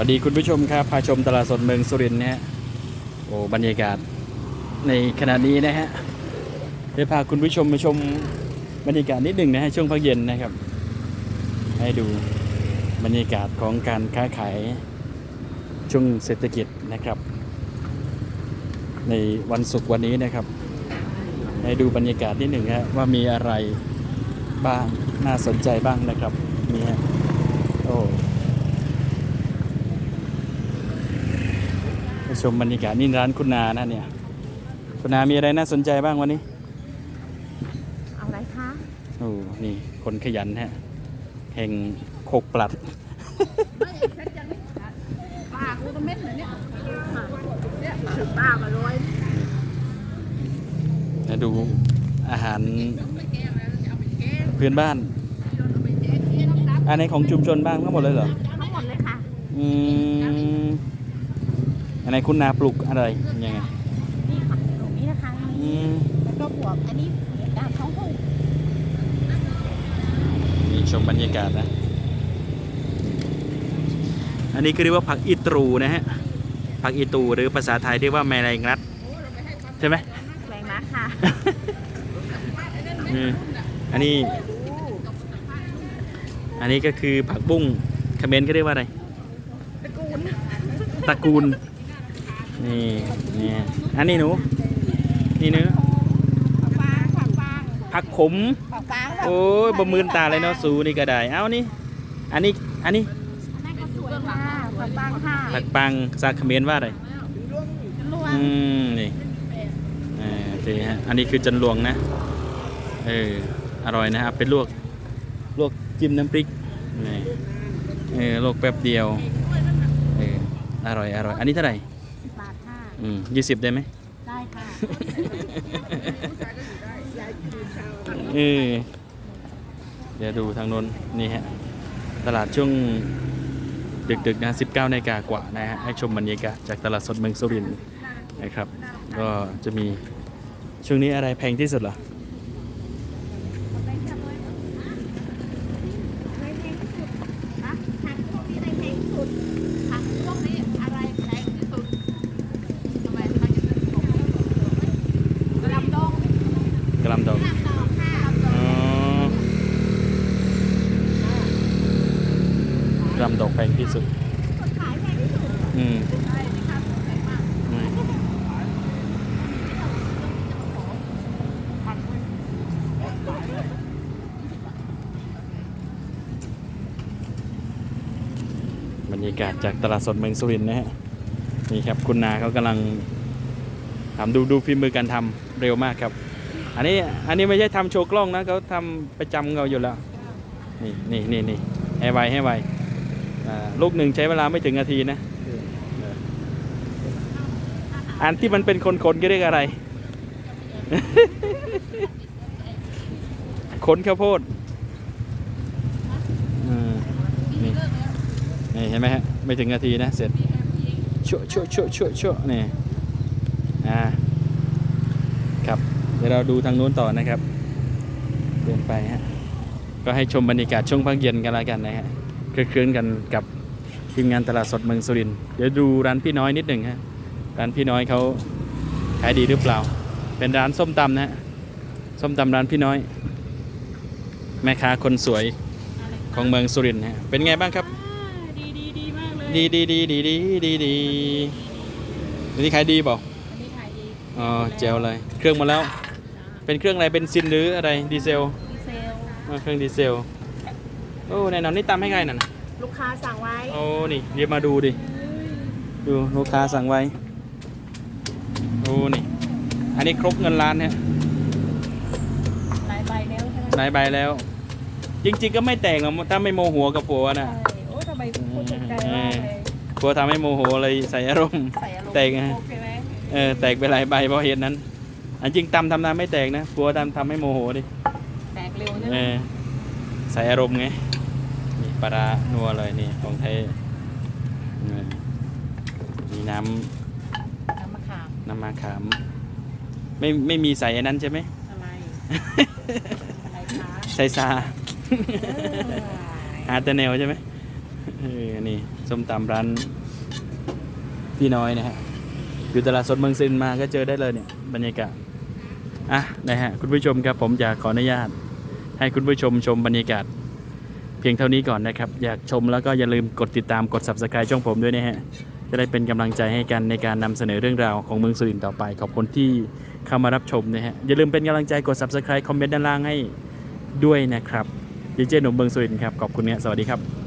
วัสดีคุณผู้ชมครับ พาชมตลาดสดเมืองสุรินทร์นะฮะโอ้บรรยากาศในขณะนี้นะฮะได้พาคุณผู้ชมมาชมบรรยากาศนิดหนึ่งนะฮะช่วงพักเย็นนะครับ ให้ดูบรรยากาศของการค้าขายช่วงเศรษฐกิจนะครับ ในวันศุกร์วันนี้นะครับ ให้ดูบรรยากาศนิดหนึ่งฮะว่ามีอะไรบ้างน่าสนใจบ้างนะครับนี่ฮะโอ้ไป ชมบรรยากาศนี่ร้านคุณนานะเนี่ย คุณนามีอะไรน่าสนใจบ้างวันนี้เอาอะไรคะโอ้นี่คนขยันฮะแห่งโคกปลัดป้ากูก็เม็ดเลยเนี่ยเนี่ยถึงป้ามาร้อยมาดูอาหารเพื่อนบ้าน อันไหนของชุมชนบ้างทั้งหมดเลยเหรอทั้งหมดเลยค่ะ อืม อันไหนคุณนาปลูกอะไรยังไงนี่ค่ะตรงนี้นะคะอืมแล้วก็บวกอันนี้ดาวท้องหูนี่ชมบรรยากาศนะ อันนี้คือเรียกว่าผักอีตรูนะฮะ ผักอีตูหรือภาษาไทยเรียกว่าแมลงรัดใช่ไหมแรงนะค่ะอืมอันนี้ อันนี้ก็คือผักบุ้งเขมรก็เรียกว่าอะไร ตระกูลตระกูล นี่นี่อันนี้หนู นี่เนื้อผักฟางผักฟางผักขมผักฟางโอ้ยบะมืนตาเลยเนาะสูนี่ก็ได้ เอานี่ อันนี้ อันนี้นั่นก็สวยค่ะผักฟางค่ะผักปังซาเขมรว่าอะไรลวงอืมนี่อ่าโอเคฮะ อันนี้คือจันลวงนะ เออ อร่อยนะครับเป็นลวก ลวกจิ้มน้ำพริกนี่เออลวกแป๊บเดียว เออ อร่อย อร่อย อันนี้เท่าไหร่สิบบาทค่ะ อืมยี่สิบได้ไหมได้ค่ะเออเดี๋ยวดูทางโน้นนี่ฮะ ตลาดช่วงดึกๆนะ19นาฬิกากว่านะฮะให้ชมบรรยากาศจากตลาดสดเมืองสุรินทร์นะครับ ก็จะมีช่วงนี้อะไรแพงที่สุดเหรอ อะไรแพงที่สุดนะผักพวกนี้อะไรแพงที่สุดผักพวกนี้อะไรแพงที่สุดทำไมทำไมจะเป็นของกระลำดอง ก ระหลำดอกกระลำดองค่ะกระลำดอ๋ออกระหลำดอกแพงที่สุดคนขายแพงที่สุดอืม ใช่ไหมคะแพงมากอืมผักมันบรรยากาศจากตลาดสดเมืองสุรินทร์นะฮะ นี่ครับคุณนาเขากำลังทำดูดูฝีมือการทำเร็วมากครับ อันนี้อันนี้ไม่ใช่ทำโชว์กล้องนะเขาทำประจำเขาอยู่แล้ว นี่นี่นี่นี่ให้ไวให้ไวลูกหนึ่งใช้เวลาไม่ถึงนาทีนะ อันที่มันเป็นคนๆก็เรียกอะไร ขนข้าวโพดนี่นี่เห็นไหมฮะ ไม่ถึงนาทีนะ เสร็จชั่วชั่วชั่วชั่วชั่วนี่ อ่า ดี๋ยวเราดูทางนู้นต่อนะครับเดินไปฮะก็ให้ชมบรรยากาศช่วงพักเย็นกันแล้วกันนะฮะคลึกคลื้นกันกับทีมงานตลาดสดเมืองสุรินทร์เดี๋ยวดูร้านพี่น้อยนิดหนึ่งฮะร้านพี่น้อยเขาขายดีหรือเปล่า เป็นร้านส้มตำนะฮะส้มตำร้านพี่น้อย แม่ค้าคนสวยของเมืองสุรินทร์ฮะเป็นไงบ้างครับดีดีดีมากเลยดีดีดีดีดีดีดีวันนี้ขายดีเปล่าอันนี้ขายดีอ๋อเจลเลย เครื่องหมาแล้ว เป็นเครื่องอะไรเป็นซินหรืออะไรดีเซลดีเซล อ่าเครื่องดีเซลโอ้แน่นอนนี่ตามให้ใครน่ะนะลูกค้าสั่งไว้ โอ้นี่เรียกมาดูดิดูลูกค้าสั่งไว้โอ้นี่อันนี้ครบเงินล้านเนี่ยหลายใบแล้วใช่ไหมหลายใบแล้ว จริง ๆ ก็ไม่แต่งหรอกถ้าไม่โมโหกับผัวนะใช่โอ้ทำไมพูดถึงใจมากเลยผัวทำให้โมโหเลยใส่อารมณ์ ใส่อารมณ์แตกไง โอเคไหมเออแตกไปหลายใบเพราะเหตุนั้น อันจริงตำทำนาไม่แตกนะผัวทำทำให้โมโหดิแตกเร็วใช่ไหเอมอใส่อารมณ์ไงนี่ปลาร้านัวเลยนี่ของไทยเออมีน้ำน้ำมะขามน้ำมะขามไม่ไม่มีใส่อันนั้นใช่ไหม อะไร อะไรคะใส่ซาเออหาแต่แนวใช่ไหมเออนี่ส้มตำร้านพี่น้อยนะฮะอยู่ตลาดสดเมืองซินมาก็เจอได้เลยเนี่ยบรรยากาศ อะนะฮะคุณผู้ชมครับผมอยากขออนุญาต ให้คุณผู้ชมชมบรรยากาศ เพียงเท่านี้ก่อนนะครับ อยากชมแล้วก็อย่าลืมกดติดตามกด subscribe ช่องผมด้วยนะฮะจะได้เป็นกำลังใจให้กันในการนำเสนอเรื่องราวของเมืองสุรินทร์ต่อไป ขอบคุณที่เข้ามารับชมนะฮะอย่าลืมเป็นกำลังใจกด subscribe คอมเมนต์ด้านล่างให้ด้วยนะครับดีเจหนุ่มเมืองสุรินทร์ครับขอบคุณเนี่ยสวัสดีครับ